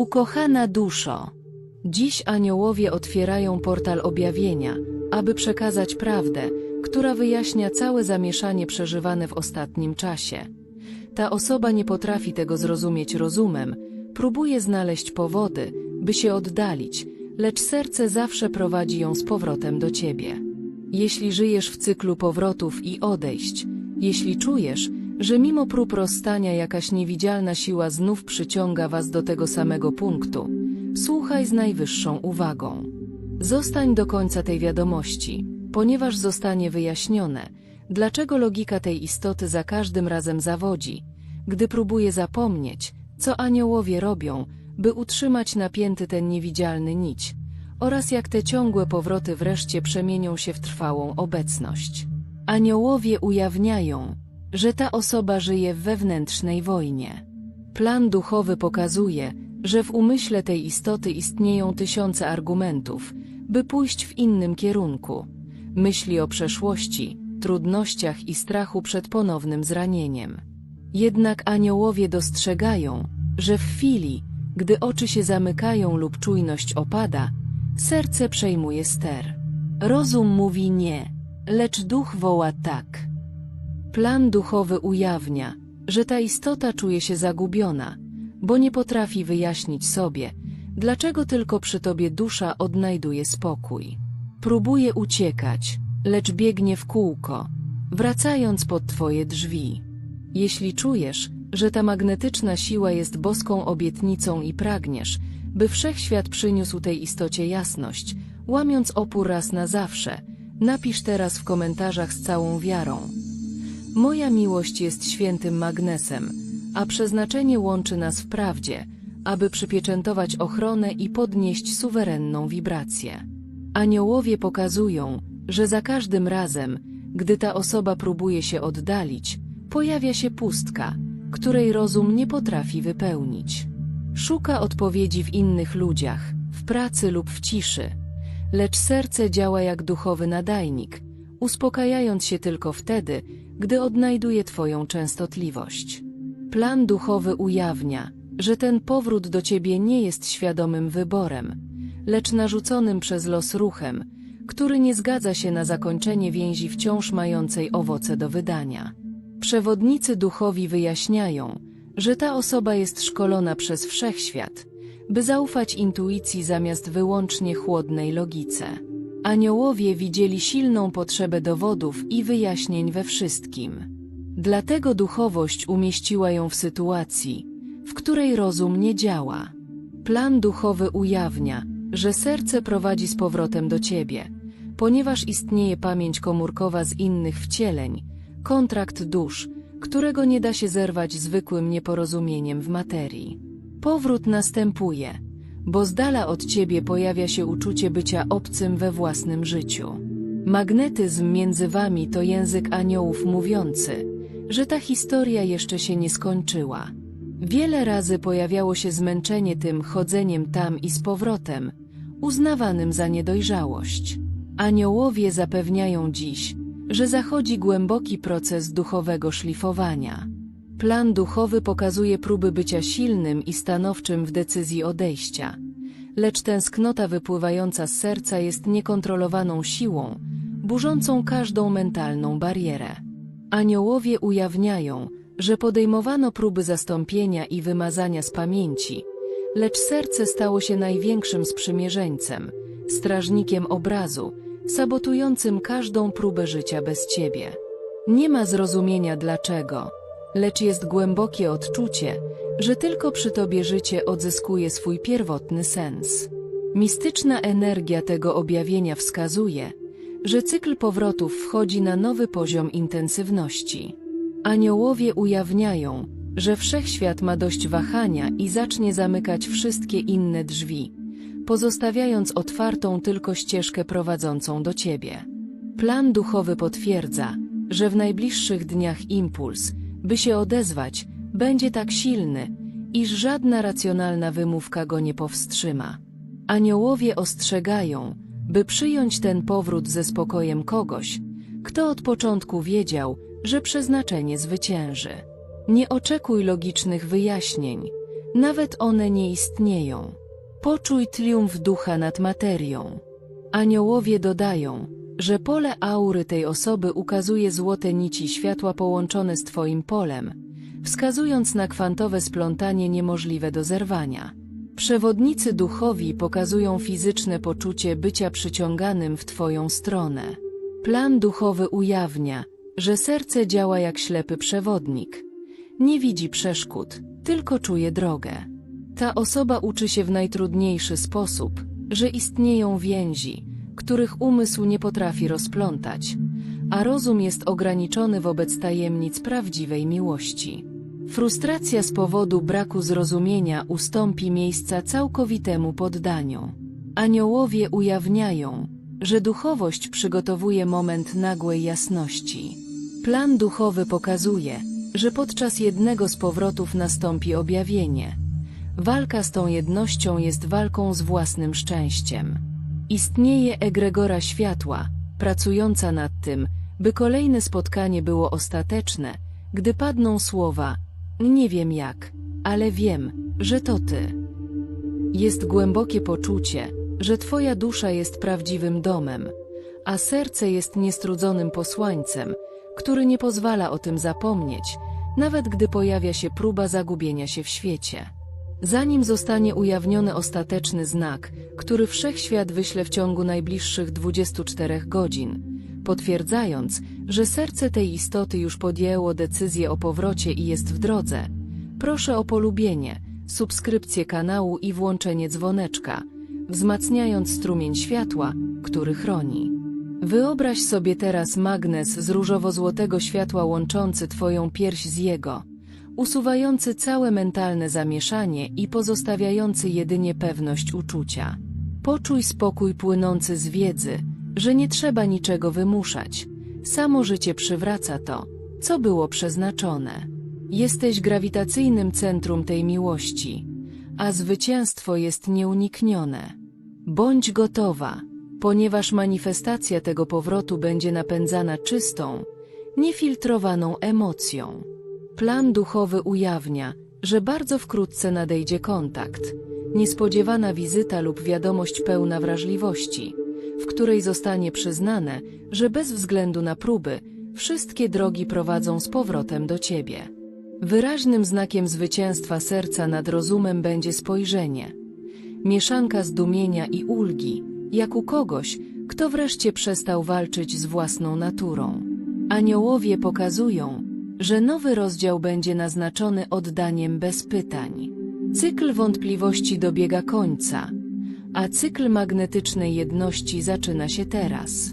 Ukochana duszo, dziś aniołowie otwierają portal objawienia, aby przekazać prawdę, która wyjaśnia całe zamieszanie przeżywane w ostatnim czasie. Ta osoba nie potrafi tego zrozumieć rozumem, próbuje znaleźć powody, by się oddalić, lecz serce zawsze prowadzi ją z powrotem do ciebie. Jeśli żyjesz w cyklu powrotów i odejść, jeśli czujesz, że mimo prób rozstania jakaś niewidzialna siła znów przyciąga was do tego samego punktu, słuchaj z najwyższą uwagą. Zostań do końca tej wiadomości, ponieważ zostanie wyjaśnione, dlaczego logika tej istoty za każdym razem zawodzi, gdy próbuje zapomnieć, co aniołowie robią, by utrzymać napięty ten niewidzialny nić, oraz jak te ciągłe powroty wreszcie przemienią się w trwałą obecność. Aniołowie ujawniają, że ta osoba żyje w wewnętrznej wojnie. Plan duchowy pokazuje, że w umyśle tej istoty istnieją tysiące argumentów, by pójść w innym kierunku. Myśli o przeszłości, trudnościach i strachu przed ponownym zranieniem. Jednak aniołowie dostrzegają, że w chwili, gdy oczy się zamykają lub czujność opada, serce przejmuje ster. Rozum mówi nie, lecz duch woła tak. Plan duchowy ujawnia, że ta istota czuje się zagubiona, bo nie potrafi wyjaśnić sobie, dlaczego tylko przy tobie dusza odnajduje spokój. Próbuje uciekać, lecz biegnie w kółko, wracając pod twoje drzwi. Jeśli czujesz, że ta magnetyczna siła jest boską obietnicą i pragniesz, by wszechświat przyniósł tej istocie jasność, łamiąc opór raz na zawsze, napisz teraz w komentarzach z całą wiarą. Moja miłość jest świętym magnesem, a przeznaczenie łączy nas w prawdzie, aby przypieczętować ochronę i podnieść suwerenną wibrację. Aniołowie pokazują, że za każdym razem, gdy ta osoba próbuje się oddalić, pojawia się pustka, której rozum nie potrafi wypełnić. Szuka odpowiedzi w innych ludziach, w pracy lub w ciszy, lecz serce działa jak duchowy nadajnik, uspokajając się tylko wtedy, gdy odnajduje Twoją częstotliwość. Plan duchowy ujawnia, że ten powrót do Ciebie nie jest świadomym wyborem, lecz narzuconym przez los ruchem, który nie zgadza się na zakończenie więzi wciąż mającej owoce do wydania. Przewodnicy duchowi wyjaśniają, że ta osoba jest szkolona przez wszechświat, by zaufać intuicji zamiast wyłącznie chłodnej logice. Aniołowie widzieli silną potrzebę dowodów i wyjaśnień we wszystkim. Dlatego duchowość umieściła ją w sytuacji, w której rozum nie działa. Plan duchowy ujawnia, że serce prowadzi z powrotem do ciebie, ponieważ istnieje pamięć komórkowa z innych wcieleń, kontrakt dusz, którego nie da się zerwać zwykłym nieporozumieniem w materii. Powrót następuje, bo z dala od ciebie pojawia się uczucie bycia obcym we własnym życiu. Magnetyzm między wami to język aniołów mówiący, że ta historia jeszcze się nie skończyła. Wiele razy pojawiało się zmęczenie tym chodzeniem tam i z powrotem, uznawanym za niedojrzałość. Aniołowie zapewniają dziś, że zachodzi głęboki proces duchowego szlifowania. Plan duchowy pokazuje próby bycia silnym i stanowczym w decyzji odejścia, lecz tęsknota wypływająca z serca jest niekontrolowaną siłą, burzącą każdą mentalną barierę. Aniołowie ujawniają, że podejmowano próby zastąpienia i wymazania z pamięci, lecz serce stało się największym sprzymierzeńcem, strażnikiem obrazu, sabotującym każdą próbę życia bez ciebie. Nie ma zrozumienia dlaczego, lecz jest głębokie odczucie, że tylko przy tobie życie odzyskuje swój pierwotny sens. Mistyczna energia tego objawienia wskazuje, że cykl powrotów wchodzi na nowy poziom intensywności. Aniołowie ujawniają, że wszechświat ma dość wahania i zacznie zamykać wszystkie inne drzwi, pozostawiając otwartą tylko ścieżkę prowadzącą do Ciebie. Plan duchowy potwierdza, że w najbliższych dniach impuls, by się odezwać, będzie tak silny, iż żadna racjonalna wymówka go nie powstrzyma. Aniołowie ostrzegają, by przyjąć ten powrót ze spokojem kogoś, kto od początku wiedział, że przeznaczenie zwycięży. Nie oczekuj logicznych wyjaśnień, Nawet one nie istnieją. Poczuj triumf ducha nad materią. Aniołowie dodają, że pole aury tej osoby ukazuje złote nici światła połączone z Twoim polem, wskazując na kwantowe splątanie niemożliwe do zerwania. Przewodnicy duchowi pokazują fizyczne poczucie bycia przyciąganym w Twoją stronę. Plan duchowy ujawnia, że serce działa jak ślepy przewodnik. Nie widzi przeszkód, tylko czuje drogę. Ta osoba uczy się w najtrudniejszy sposób, że istnieją więzi, których umysł nie potrafi rozplątać, a rozum jest ograniczony wobec tajemnic prawdziwej miłości. Frustracja z powodu braku zrozumienia ustąpi miejsca całkowitemu poddaniu. Aniołowie ujawniają, że duchowość przygotowuje moment nagłej jasności. Plan duchowy pokazuje, że podczas jednego z powrotów nastąpi objawienie. Walka z tą jednością jest walką z własnym szczęściem. Istnieje egregora światła, pracująca nad tym, by kolejne spotkanie było ostateczne, gdy padną słowa nie wiem jak, ale wiem, że to ty. Jest głębokie poczucie, że twoja dusza jest prawdziwym domem, a serce jest niestrudzonym posłańcem, który nie pozwala o tym zapomnieć, nawet gdy pojawia się próba zagubienia się w świecie. Zanim zostanie ujawniony ostateczny znak, który wszechświat wyśle w ciągu najbliższych 24 godzin, potwierdzając, że serce tej istoty już podjęło decyzję o powrocie i jest w drodze, proszę o polubienie, subskrypcję kanału i włączenie dzwoneczka, wzmacniając strumień światła, który chroni. Wyobraź sobie teraz magnes z różowo-złotego światła łączący Twoją pierś z jego, usuwający całe mentalne zamieszanie i pozostawiający jedynie pewność uczucia. Poczuj spokój płynący z wiedzy, że nie trzeba niczego wymuszać. Samo życie przywraca to, co było przeznaczone. Jesteś grawitacyjnym centrum tej miłości, a zwycięstwo jest nieuniknione. Bądź gotowa, ponieważ manifestacja tego powrotu będzie napędzana czystą, niefiltrowaną emocją. Plan duchowy ujawnia, że bardzo wkrótce nadejdzie kontakt, niespodziewana wizyta lub wiadomość pełna wrażliwości, w której zostanie przyznane, że bez względu na próby, wszystkie drogi prowadzą z powrotem do Ciebie. Wyraźnym znakiem zwycięstwa serca nad rozumem będzie spojrzenie. Mieszanka zdumienia i ulgi, jak u kogoś, kto wreszcie przestał walczyć z własną naturą. Aniołowie pokazują, że nowy rozdział będzie naznaczony oddaniem bez pytań. Cykl wątpliwości dobiega końca, a cykl magnetycznej jedności zaczyna się teraz.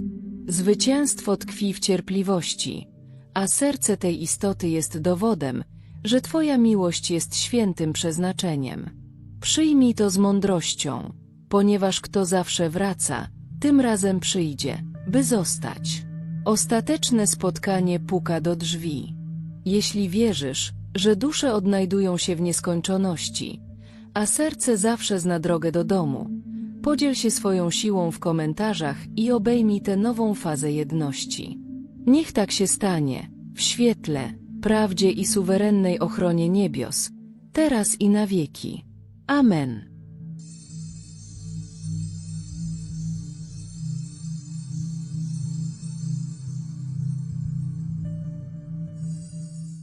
Zwycięstwo tkwi w cierpliwości, a serce tej istoty jest dowodem, że Twoja miłość jest świętym przeznaczeniem. Przyjmij to z mądrością, ponieważ kto zawsze wraca, tym razem przyjdzie, by zostać. Ostateczne spotkanie puka do drzwi. Jeśli wierzysz, że dusze odnajdują się w nieskończoności, a serce zawsze zna drogę do domu, podziel się swoją siłą w komentarzach i obejmij tę nową fazę jedności. Niech tak się stanie, w świetle, prawdzie i suwerennej ochronie niebios, teraz i na wieki. Amen.